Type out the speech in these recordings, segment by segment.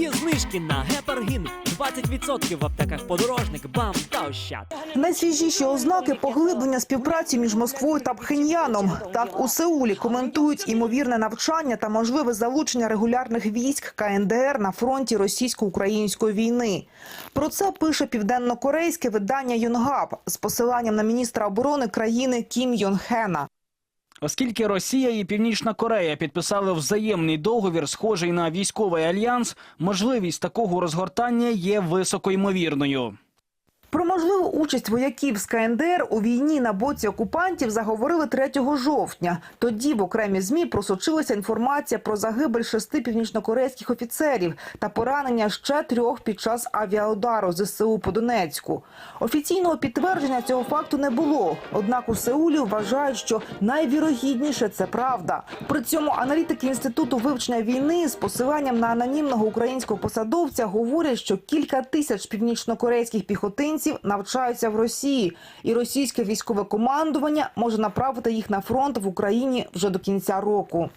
Є знижки на гепаргін 20% в аптеках подорожник, бам та ощад. Найсвіжіші ознаки поглиблення співпраці між Москвою та Пхеньяном. Так у Сеулі коментують імовірне навчання та можливе залучення регулярних військ КНДР на фронті російсько-української війни. Про це пише південно-корейське видання Юнгап з посиланням на міністра оборони країни Кім Йон Хена. Оскільки Росія і Північна Корея підписали взаємний договір, схожий на військовий альянс, можливість такого розгортання є високоймовірною. Можливу участь вояків з КНДР у війні на боці окупантів заговорили 3 жовтня. Тоді в окремі змі просочилася інформація про загибель шести північнокорейських офіцерів та поранення ще трьох під час авіаудару ЗСУ по Донецьку. Офіційного підтвердження цього факту не було. Однак у Сеулі вважають, що найвірогідніше це правда. При цьому аналітики інституту вивчення війни з посиланням на анонімного українського посадовця говорять, що кілька тисяч північнокорейських піхотинців навчаються в Росії, і російське військове командування може направити їх на фронт в Україні вже до кінця року.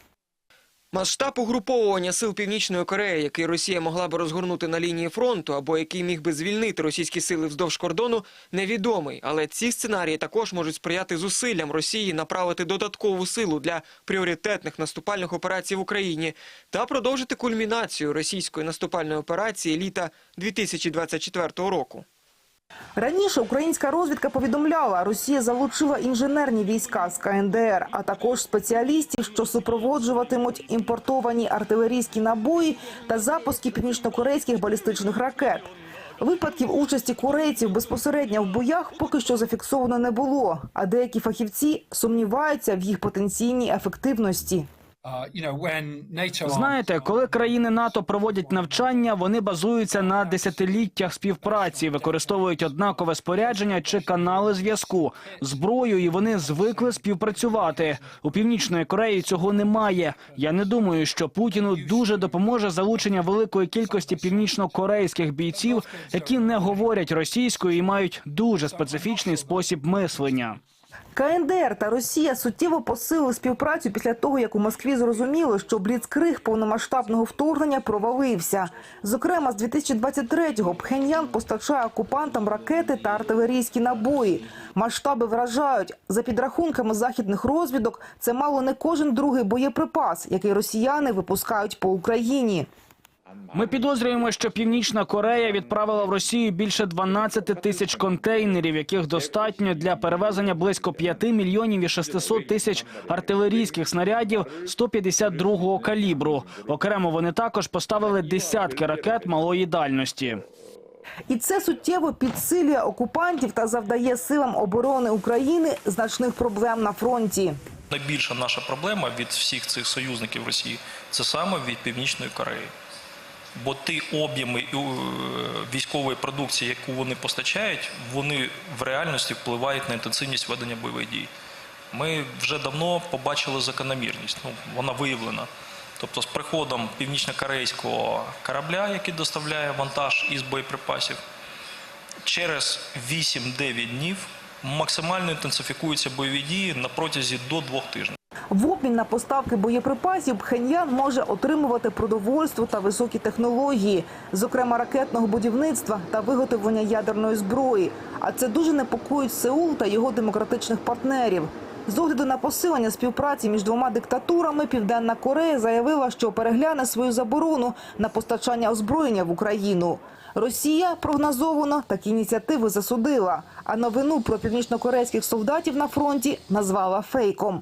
Масштаб угруповування сил Північної Кореї, який Росія могла би розгорнути на лінії фронту, або який міг би звільнити російські сили вздовж кордону, невідомий. Але ці сценарії також можуть сприяти зусиллям Росії направити додаткову силу для пріоритетних наступальних операцій в Україні та продовжити кульмінацію російської наступальної операції літа 2024 року. Раніше українська розвідка повідомляла, Росія залучила інженерні війська з КНДР, а також спеціалістів, що супроводжуватимуть імпортовані артилерійські набої та запуски північнокорейських балістичних ракет. Випадків участі корейців безпосередньо в боях поки що зафіксовано не було, а деякі фахівці сумніваються в їх потенційній ефективності. Uh, Знаєте, коли країни НАТО проводять навчання, вони базуються на десятиліттях співпраці, використовують однакове спорядження чи канали зв'язку, зброю, і вони звикли співпрацювати. У північної Кореї цього немає. Я не думаю, що Путіну дуже допоможе залучення великої кількості північнокорейських бійців, які не говорять російською і мають дуже специфічний спосіб мислення. КНДР та Росія суттєво посилили співпрацю після того, як у Москві зрозуміли, що бліцкриг повномасштабного вторгнення провалився. Зокрема, з 2023-го Пхеньян постачає окупантам ракети та артилерійські набої. Масштаби вражають. За підрахунками західних розвідок, це мало не кожен другий боєприпас, який росіяни випускають по Україні. Ми підозрюємо, що Північна Корея відправила в Росію більше 12 тисяч контейнерів, яких достатньо для перевезення близько 5 мільйонів і 600 тисяч артилерійських снарядів 152-го калібру. Окремо вони також поставили десятки ракет малої дальності. І це суттєво підсилює окупантів та завдає силам оборони України значних проблем на фронті. Найбільша наша проблема від всіх цих союзників Росії це саме від Північної Кореї. Бо ті об'єми е, військової продукції, яку вони постачають, вони в реальності впливають на інтенсивність ведення бойових дій. Ми вже давно побачили закономірність, ну, вона виявлена. Тобто з приходом північно-корейського корабля, який доставляє вантаж із боєприпасів, через 8-9 днів максимально інтенсифікуються бойові дії на протязі до двох тижнів. Обмін на поставки боєприпасів Пхеньян може отримувати продовольство та високі технології, зокрема ракетного будівництва та виготовлення ядерної зброї. А це дуже непокоїть Сеул та його демократичних партнерів. З огляду на посилення співпраці між двома диктатурами, Південна Корея заявила, що перегляне свою заборону на постачання озброєння в Україну. Росія прогнозовано такі ініціативи засудила, а новину про північнокорейських солдатів на фронті назвала фейком.